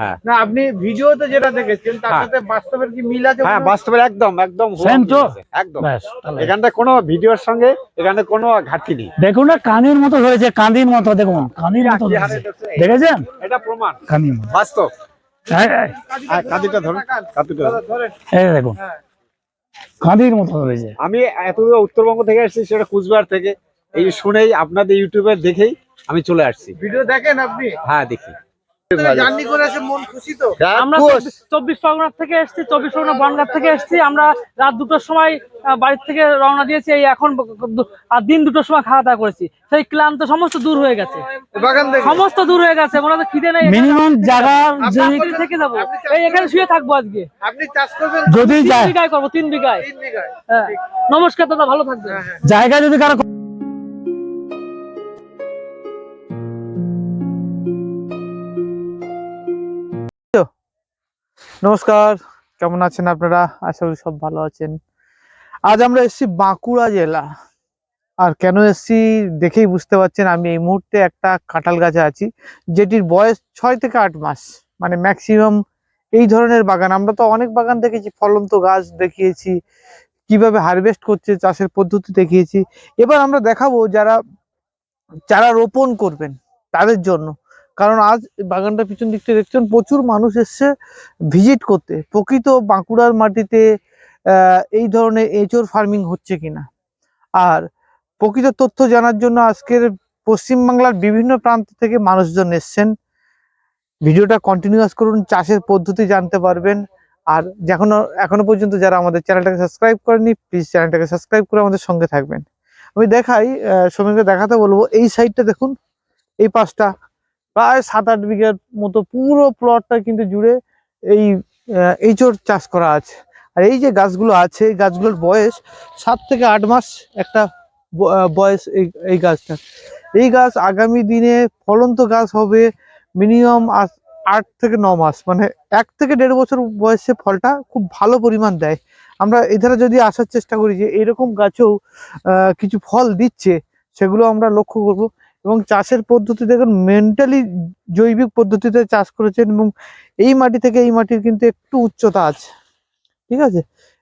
হ্যাঁ। না আপনি ভিডিওতে যেটা দেখেছেন তার হ্যাঁ। সাথে বাস্তবের কি মিল আছে হ্যাঁ কোনো? একদম একদম হুবহু Same তো? একদম। এখানটা কোনো ভিডিওর সঙ্গে এখানে কোনো ঘাটতি নেই। দেখুন না কানির মতো হয়েছে কান্দির মতো দেখুন কান্দির মতো কি হারে হয়েছে। দেখছেন? দেখেছেন এটা প্রমাণ। কান্দির বাস্তব। এই, এই, আর কাঁদিটা ধরুন কাঁদিটা ধরুন। এই দেখুন হ্যাঁ। কান্দির মতো হয়েছে আমি এত দূর উত্তরবঙ্গ থেকে এসেছি সেটা কুচবিহার থেকে। এই শুনেই আপনাদের ইউটিউবে দেখেই আমি চলে আসছি। ভিডিও দেখেন আপনি? হ্যাঁ দেখি। মন আমরা চব্বিশ- থেকে এসেছি চব্বিশ পরগনা বনগাঁ থেকে এসেছি। আমরা রাত দুটোর সময় বাড়ির থেকে রওনা দিয়েছি এই এখন ব- দু- আর দিন দুটোর সময় খাওয়া দাওয়া করেছি। সেই ক্লান্ত সমস্ত দূর হয়ে গেছে। সমস্ত দূর হয়ে গেছে মনে খিদে নেই। মিনিমাম জায়গা থেকে যাব। এই এখানে শুয়ে থাকব আজকে। আপনি চাষ করবেন? যদি তিন বিঘায় করব তিন বিঘায়। তিন বিঘায়। হ্যাঁ। নমস্কার দাদা ভালো থাকবেন। হ্যাঁ, হ্যাঁ। জায়গা যদি কারও নমস্কার, কেমন আছেন আপনারা? আশা করি সব ভালো আছেন। আজ আমরা এসেছি বাঁকুড়া জেলা। আর কেন এসছি দেখেই বুঝতে পারছেন, আমি এই মুহূর্তে একটা কাঁঠাল গাছে আছি, যেটির বয়স ছয় থেকে আট মাস। মানে ম্যাক্সিমাম এই ধরনের বাগান। আমরা তো অনেক বাগান দেখেছি, ফলন্ত গাছ দেখিয়েছি, কীভাবে হারভেস্ট করছে, চাষের পদ্ধতি দেখিয়েছি। এবার আমরা দেখাবো যারা চারা রোপণ করবেন, তাদের জন্য। কারণ আজ বাগানটা পিছন দিক থেকে দেখছেন প্রচুর মানুষ এসছে ভিজিট করতে। প্রকৃত বাঁকুড়ার মাটিতে এই ধরনের এঁচোর ফার্মিং হচ্ছে কিনা। আর প্রকৃত তথ্য জানার জন্য আজকের পশ্চিমবাংলার বিভিন্ন প্রান্ত থেকে মানুষজন এসছেন। ভিডিওটা কন্টিনিউয়াস করুন চাষের পদ্ধতি জানতে পারবেন। আর এখনও এখনও পর্যন্ত যারা আমাদের চ্যানেলটাকে সাবস্ক্রাইব করেনি প্লিজ চ্যানেলটাকে সাবস্ক্রাইব করে আমাদের সঙ্গে থাকবেন। আমি দেখাই আহ, সৌমিককে দেখাতে বলব এই সাইডটা দেখুন এই পাশটা। প্রায় সাত আট বিঘার মতো পুরো প্লটটা কিন্তু জুড়ে এই এঁচোড় চাষ করা আছে। আর এই যে গাছগুলো আছে, এই গাছগুলোর বয়স সাত থেকে আট মাস একটা বয়স এই এই গাছটা। এই গাছ আগামী দিনে ফলন্ত গাছ হবে মিনিমাম আট থেকে ন মাস। মানে এক থেকে দেড় বছর বয়সে ফলটা খুব ভালো পরিমাণ দেয়। আমরা এধারে যদি আসার চেষ্টা করি যে এরকম গাছেও কিছু ফল দিচ্ছে, সেগুলো আমরা লক্ষ্য করব। এবং চাষের পদ্ধতি দেখুন মেন্টালি জৈবিক পদ্ধতিতে চাষ করেছেন এবং এই মাটি থেকে এই মাটির কিন্তু একটু উচ্চতা আছে। ঠিক আছে?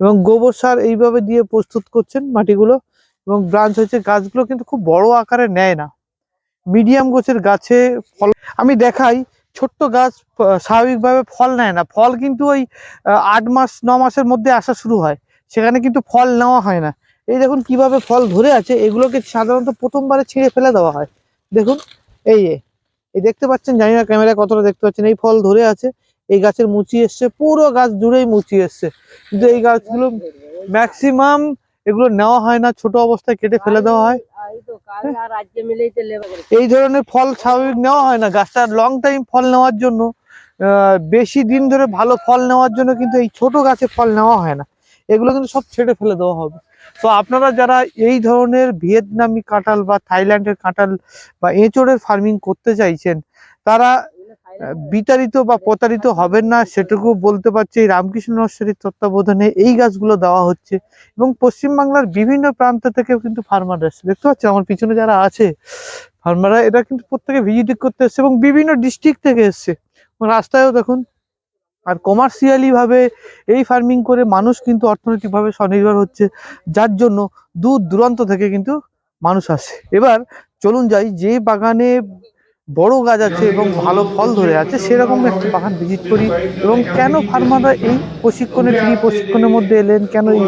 এবং গোবর সার এইভাবে দিয়ে প্রস্তুত করছেন মাটিগুলো এবং ব্রাঞ্চ হয়েছে, গাছগুলো কিন্তু খুব বড় আকারে নেয় না। মিডিয়াম গোছের গাছে ফল আমি দেখাই, ছোট্ট গাছ স্বাভাবিকভাবে ফল নেয় না। ফল কিন্তু ওই আট মাস, ন মাসের মধ্যে আসা শুরু হয়। সেখানে কিন্তু ফল নেওয়া হয় না। এই দেখুন কীভাবে ফল ধরে আছে, এগুলোকে সাধারণত প্রথমবারে ছিঁড়ে ফেলে দেওয়া হয়। দেখুন, এই এই দেখতে পাচ্ছেন, জানি না ক্যামেরায় কতটা দেখতে পাচ্ছেন, এই ফল ধরে আছে, এই গাছের মুচি এসছে, পুরো গাছ জুড়েই মুচি এসছে। কিন্তু এই গাছগুলো ম্যাক্সিমাম এগুলো নেওয়া হয় না, ছোট অবস্থায় কেটে ফেলে দেওয়া হয়। এই ধরনের ফল স্বাভাবিক নেওয়া হয় না, গাছটা লং টাইম ফল নেওয়ার জন্য বেশি দিন ধরে ভালো ফল নেওয়ার জন্য কিন্তু এই ছোট গাছে ফল নেওয়া হয় না। এগুলো কিন্তু সব ছেড়ে ফেলে দেওয়া হবে। তো আপনারা যারা এই ধরনের ভিয়েতনামি কাঁঠাল বা থাইল্যান্ডের কাঁঠাল বা এঁচড়ের ফার্মিং করতে চাইছেন, তারা বিতাড়িত বা প্রতারিত হবেন না, সেটুকু বলতে পারছি রামকৃষ্ণ নর্সারির তত্ত্বাবধানে এই গাছগুলো দেওয়া হচ্ছে এবং পশ্চিমবাংলার বিভিন্ন প্রান্ত থেকেও কিন্তু ফার্মার এসছে দেখতে পাচ্ছেন আমার পিছনে যারা আছে ফার্মাররা এটা কিন্তু প্রত্যেকে ভিজিট করতে এসছে এবং বিভিন্ন ডিস্ট্রিক্ট থেকে এসছে। রাস্তায়ও দেখুন আর কমার্শিয়ালি ভাবে এই ফার্মিং করে মানুষ কিন্তু অর্থনৈতিকভাবে স্বনির্ভর হচ্ছে, যার জন্য দূর দূরান্ত থেকে কিন্তু মানুষ আসে। এবার চলুন যাই, যে বাগানে বড় গাছ আছে এবং ভালো ফল ধরে আছে, সেরকম একটা বাগান ভিজিট করি এবং কেন ফার্মাররা এই প্রশিক্ষণের ফ্রি প্রশিক্ষণের মধ্যে এলেন, কেন এই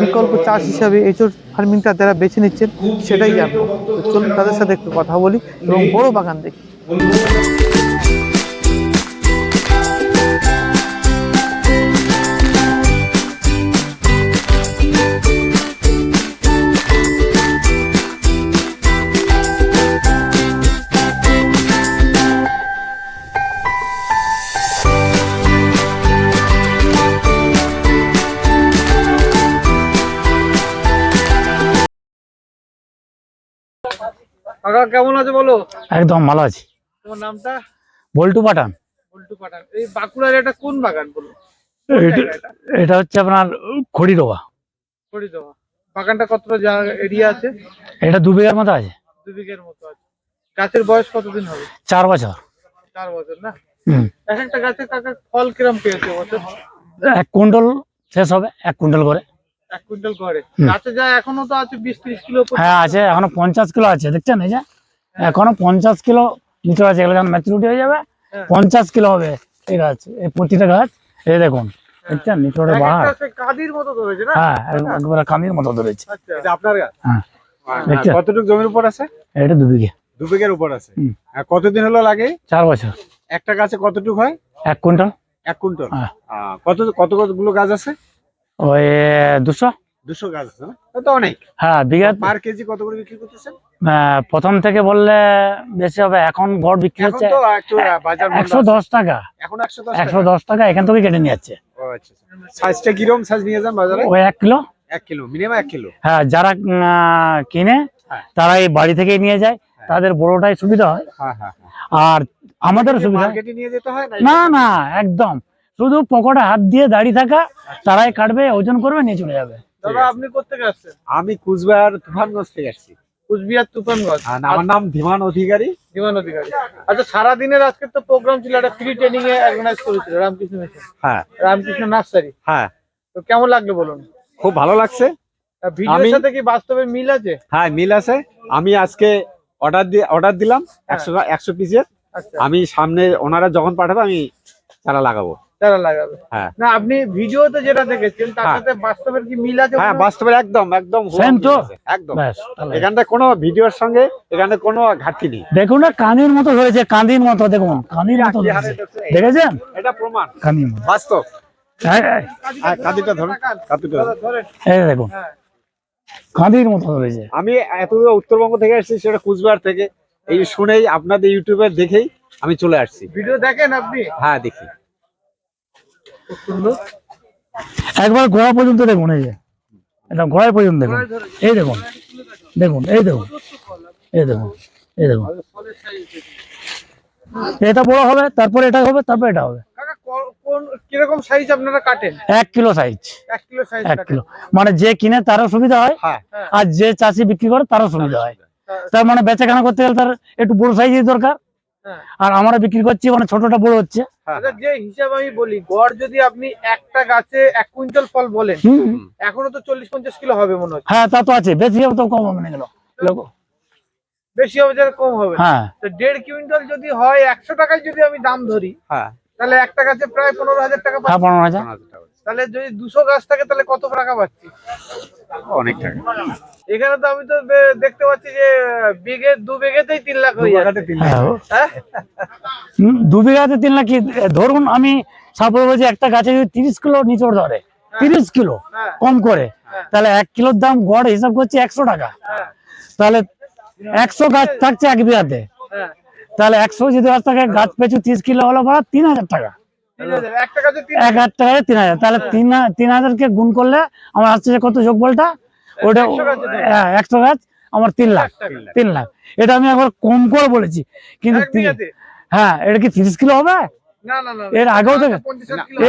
বিকল্প চাষ হিসাবে এঁচড় ফার্মিংটা যারা বেছে নিচ্ছেন, সেটাই জানব। চলুন তাদের সাথে একটু কথা বলি এবং বড় বাগান দেখি। কাকা কেমন আছে বলো? একদম ভালো আছি। তোমার নামটা? বল্টু পাঠান। উল্টু পাঠান। এই বাঁকুড়ার এটা কোন বাগান বলো? এটা- হচ্ছে আপনার করে দেওয়া বাগানটা কতটা এরিয়া আছে? এটা দু বিঘার মতো আছে। দু বিঘের মতো আছে। গাছের বয়স কতদিন হবে? চার বছর। চার বছর না? হুম। এক একটা গাছে কাকা ফল কিরম পেয়েছে বছর এক কুইন্টাল শেষ হবে এক কুইন্টাল করে। এক কুইন্টাল করে। গাছে যা এখনও তো আছে বিশ ত্রিশ কিলো হ্যাঁ আছে এখনও পঞ্চাশ কিলো আছে দেখছেন এই যে? এখনও পঞ্চাশ কিলো নিচে আছে এগুলো যখন ম্যাচুরিটি হয়ে যাবে হ্যাঁ। পঞ্চাশ কিলো হবে এই গাছ এই প্রতিটা গাছ এই দেখুন দেখছেন নিচে বাহার। কাদির মতো ধরেছে না? হ্যাঁ কামির মতো ধরেছে। আচ্ছা এটা আপনার গাছ? হ্যাঁ। হ্যাঁ, কতটুকু জমির উপর আছে? এটা দু বিঘে। দু বিঘের উপর আছে। কতদিন হলো লাগে? চার বছর। একটা গাছে কতটুকু হয়? এক কুইন্টাল। এক কুইন্টাল। হ্যাঁ। কত কতগুলো গাছ আছে? ওই দুশো? দুশো গাছ তো অনেক। হ্যাঁ বিঘা পার কেজি কত করে বিক্রি করতেছেন? প্রথম থেকে বললে বেশি হবে। এখন গড় বিক্রি হচ্ছে একশো দশ টাকা। এখন একশো দশ টাকা? এখান থেকে কেটে নিয়ে যাচ্ছে। আচ্ছা সাইজটা কীরকম সাইজ নিয়ে যান বাজারে। ওই এক কিলো। এক কিলো মিনিমাম এক কিলো? হ্যাঁ যারা কিনে হ্যাঁ। তারা এই বাড়ি থেকে নিয়ে যায়। হ্যাঁ। তাদের বড়টাই সুবিধা হয়। হ্যাঁ হ্যাঁ আর আমাদের সুবিধা হয়। না না একদম। শুধু পকেটে হাত দিয়ে দাঁড়িয়ে থাকা তারাই কাটবে ওজন করবে নিয়ে চলে যাবে। দাদা আপনি কোথেকে আসছেন? আমি কুচবিহার তুফানগঞ্জ থেকে আসছি। কুচবিহার তুফানগঞ্জ। আমার নাম ধীমান অধিকারী। জীবন অধিকারী। আচ্ছা আজকে তো প্রোগ্রাম ছিল একটা ফ্রি ট্রেনিং এ অর্গানাইজ করেছিল রামকৃষ্ণ মিশন হ্যাঁ। রামকৃষ্ণ নার্সারি হ্যাঁ। তো কেমন লাগল বলুন? খুব ভালো লাগছে। ভিডিওর আমি- সাথে কি বাস্তবে মিল আছে? হ্যাঁ মিল আছে। আমি আজকে অর্ডার দিয়ে অর্ডার দিলাম একশো একশো পিসের আচ্ছা। আমি সামনে ওনারা যখন পাঠাবে আমি তারা লাগাবো। তারা লাগাবে। হ্যাঁ। না আপনি ভিডিওতে যেটা দেখেছেন তার হ্যাঁ। সাথে বাস্তবের কি মিল আছে হ্যাঁ কোনো? বাস্তবে একদম একদম Same তো? একদম। এখানটা কোনো ভিডিওর সঙ্গে এখানে কোনো ঘাটতি নেই। দেখুন না কানির মতো কাঁদির মতো দেখুন কানির মতো? দেখেছেন? এটা প্রমাণ। কানির মতো। বাস্তব। হ্যাঁ কাদিটা ধরুন কাদিটা দাদা ধরুন। ধরেন। এই দেখুন হ্যাঁ। কাঁদির মতো আমি এতদূর উত্তরবঙ্গ থেকে আসছি সেটা কুচবিহার থেকে। এই শুনেই আপনাদের ইউটিউবে দেখেই আমি চলে আসছি। ভিডিও দেখেন আপনি? হ্যাঁ দেখি। একবার গোড়া পর্যন্ত দেখুন এই যে। এটা গোড়ায় পর্যন্ত দেখুন। এই দেখুন দেখুন এই দেখুন এই দেখুন এই দেখুন। এটা বড় হবে তারপর এটা হবে তারপর এটা হবে। কাকা কীরকম সাইজ আপনারা কাটেন? এক কিলো সাইজ এক কিলো সাইজ এক কিলো। মানে যে কিনে তারও সুবিধা হয় হ্যাঁ। আর যে চাষি বিক্রি করে তারও সুবিধা হয়। তার মানে বেচাকেনা করতে গেলে তার একটু বড় সাইজের দরকার। আর আমরা বিক্রি করছি মানে ছোটটা বড় হচ্ছে। হ্যাঁ আচ্ছা যে হিসাব আমি বলি গড় যদি আপনি একটা গাছে এক কুইন্টাল ফল বলেন এখনও তো চল্লিশ পঞ্চাশ কিলো হবে মনে হচ্ছে। হ্যাঁ তা তো আছে বেশি হবে তো কম হবে না গেল বেশি হবে যারা কম হবে। হ্যাঁ। তো দেড় কুইন্টাল যদি হয় একশো টাকায় যদি আমি দাম ধরি হ্যাঁ। তাহলে একটা গাছে প্রায় পনেরো হাজার টাকা হ্যাঁ পনেরো হাজার। তাহলে যদি দুশো গাছ থাকে তাহলে কত টাকা পাচ্ছি? অনেক টাকা। এখানে তো আমি তো দেখতে পাচ্ছি যে বিঘে দু বিঘেতেই তিন লাখ হয়ে যাচ্ছে। হ্যাঁ হ্যাঁ? দু বিঘাতে তিন লাখ ধরুন আমি সাপোজ বলছি একটা গাছে যদি তিরিশ কিলো নিচড় ধরে তিরিশ কিলো হ্যাঁ। কম করে তাহলে এক কিলোর দাম গড় হিসাব করছি একশো টাকা। হ্যাঁ, তাহলে একশো গাছ থাকছে এক বিঘাতে। হ্যাঁ। তাহলে একশো যদি গাছ থাকে গাছ পেছু তিরিশ কিলো হলো ভাড়া তিন হাজার টাকা। এক হাজার টাকা তিন হাজার। তাহলে তিন হা- তিন হাজারকে গুণ করলে আমার আসছে কত যোগ বলটা ওটা। হ্যাঁ, একশো গাছ আমার তিন লাখ। তিন লাখ। এটা আমি একবার কম করে বলেছি। কিন্তু? হ্যাঁ এটা কি তিরিশ কিলো হবে। এর আগেও তো।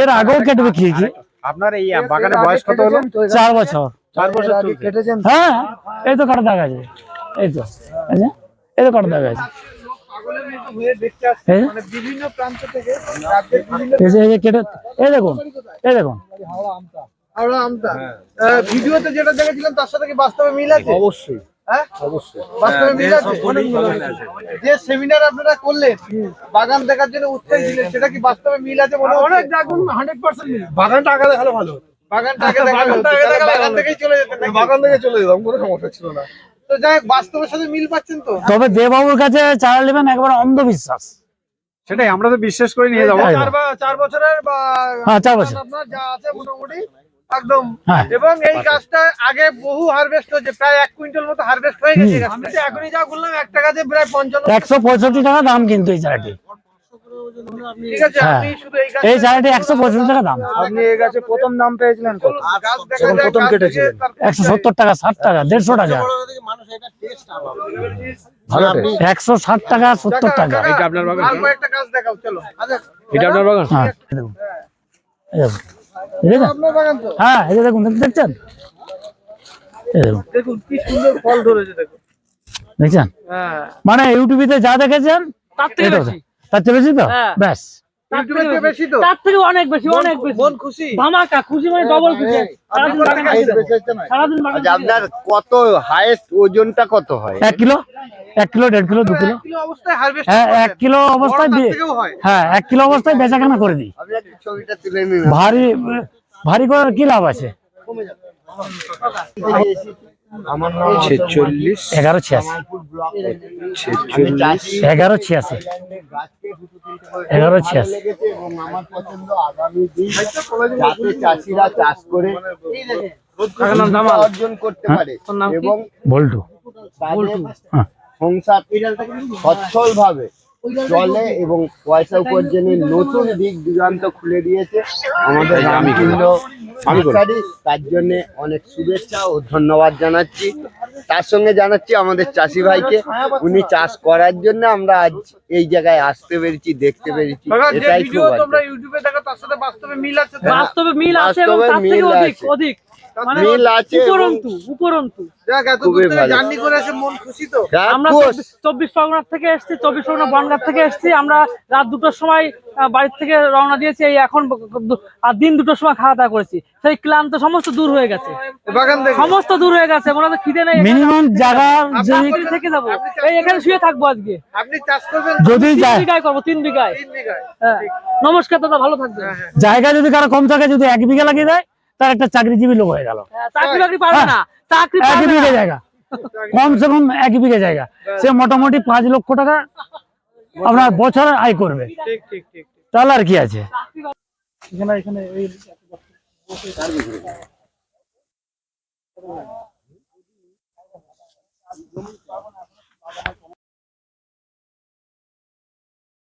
এর আগেও কেটে বিক্রিয়েছি আপনার এই বাগানের বয়স কত হলো? চার বছর। চার বছর চলছে। হ্যাঁ এই তো কাটা দেখা আছে। এই তো এই এই তো আছে। কেটে এই দেখুন এই দেখুন। হাওড়া আমটা ভিডিওতে যেটা দেখেছিলাম তার সাথে কি বাস্তবে মিল আছে? অবশ্যই। হ্যাঁ? অবশ্যই। বাস্তবে মিল আছে? যে সেমিনার আপনারা করলেন বাগান দেখার জন্য উৎসাহী সেটা কি বাস্তবে মিল আছে মনে অনেক দেখুন হান্ড্রেড পার্সেন্ট দেখালে ভালো বাগান থেকেই চলে যেতেন বাগান থেকে চলে যেতাম কোনো সমস্যা ছিল না। তো যাই বাস্তবের সাথে মিল পাচ্ছেন তো? তবে দেবাবুর কাছে চারা নেবেন একবার অন্ধবিশ্বাস। সেটাই আমরা তো বিশ্বাস করে নিয়ে যাব। চার চার বছরের বা হ্যাঁ, চার বছর। আপনার যা আছে মোটামুটি। একদম। হ্যাঁ। এবং এই গাছটা আগে বহু হারভেস্ট হয়েছে প্রায় এক কুইন্টাল মতো হারভেস্ট হয়ে গেছে। আমি তো এখনই যা বললাম একটা গাছে প্রায় পঞ্চান্ন একশো পঁয়ষট্টি টাকা দাম কিন্তু এই চারাটি। ঠিক আছে হ্যাঁ। শুধু এই এই চারাটি একশো পঁয়ষট্টি টাকা দাম। আপনি এই গাছে প্রথম দাম পেয়েছিলেন কত গাছ দেখা যখন প্রথম কেটেছিলেন। একশো সত্তর টাকা ষাট টাকা দেড়শো টাকা। একশো ষাট টাকা সত্তর টাকা। এটা আপনার বাগান? আর কয়েকটা গাছ দেখাও চলো। এটা আপনার বাগান? হ্যাঁ। হ্যাঁ এই দেখুন দেখছেন? দেখুন। দেখুন কি সুন্দর ফল ধরেছে দেখুন। দেখছেন? হ্যাঁ। মানে ইউটিউবে যা দেখেছেন তার থেকে বেশি তো? হ্যাঁ। ব্যাস। তার থেকে চেয়ে বেশি? তো। তার থেকে অনেক বেশি অনেক বেশি। মন খুশি? ধামাকা খুশি মানে ডবল খুশি। আচ্ছা আপনার কত হাইয়েস্ট ওজনটা কত হয়? এক কিলো? এক কিলো দেড় কিলো দু কিলো? এক কিলো অবস্থায় হারভেস্ট হ্যাঁ এক কিলো অবস্থায় দিয়ে হ্যাঁ। এক কিলো অবস্থায় বেচাকেনা করে দিই। ভারী ভারী করার কি লাভ আছে? ছেচল্লিশ। এগারো ছিয়াশি। এগারো ছিয়াশি। এগারো ছিয়াশি। এবং আমার পছন্দ আগামী দিন যাতে চাষিরা চাষ করে অর্জন করতে পারে। এবং বল্টু। হ্যাঁ। সংসার সচ্ছল ভাবে চলে এবং পয়সা উপার্জনের নতুন দিক দিগান্ত খুলে দিয়েছে। আমাদের রামকৃষ্ণ নার্সারি তার জন্য অনেক শুভেচ্ছা ও ধন্যবাদ জানাচ্ছি। তার সঙ্গে জানাচ্ছি আমাদের চাষি ভাইকে। উনি চাষ করার জন্য আমরা আজ এই জায়গায় আসতে পেরেছি দেখতে পেরেছি। এটাই খুব আর তোমরা কি। ইউটিউবে দেখো তার সাথে বাস্তবে মিল আছে। বাস্তবে মিল আছে। অধিক। মিল আছে উপরন্তু উপরন্তু। যাক এত দূর থেকে জার্নি করে এসে মন খুশি তো। আমরা চব্বিশ- পরগনার থেকে এসেছি চব্বিশ পরগনা বনগাঁ থেকে এসেছি। আমরা রাত দুটোর সময় বাড়ির থেকে রওনা দিয়েছি এই এখন আর দিন দুটোর সময় খাওয়া দাওয়া করেছি। সেই ক্লান্ত সমস্ত দূর হয়ে গেছে। সমস্ত দূর হয়ে গেছে মনে খিদে নেই। মিনিমাম জায়গা থেকে যাব এই এখানে শুয়ে থাকব আজকে। আপনি চাষ করবেন? যদি বিঘায় করব তিন বিঘায়। হ্যাঁ। নমস্কার দাদা ভালো থাকবেন। জায়গা যদি কারও কম থাকে যদি এক বিঘা লাগিয়ে দেয় তার একটা চাকরিজীবী লোক হয়ে গেল। হ্যাঁ, চাকরি এক বিঘে জায়গা। কমসে কম এক বিঘে জায়গা। সে মোটামুটি পাঁচ লক্ষ টাকা আপনার বছর আয় করবে। তাহলে আর কি আছে? এখানে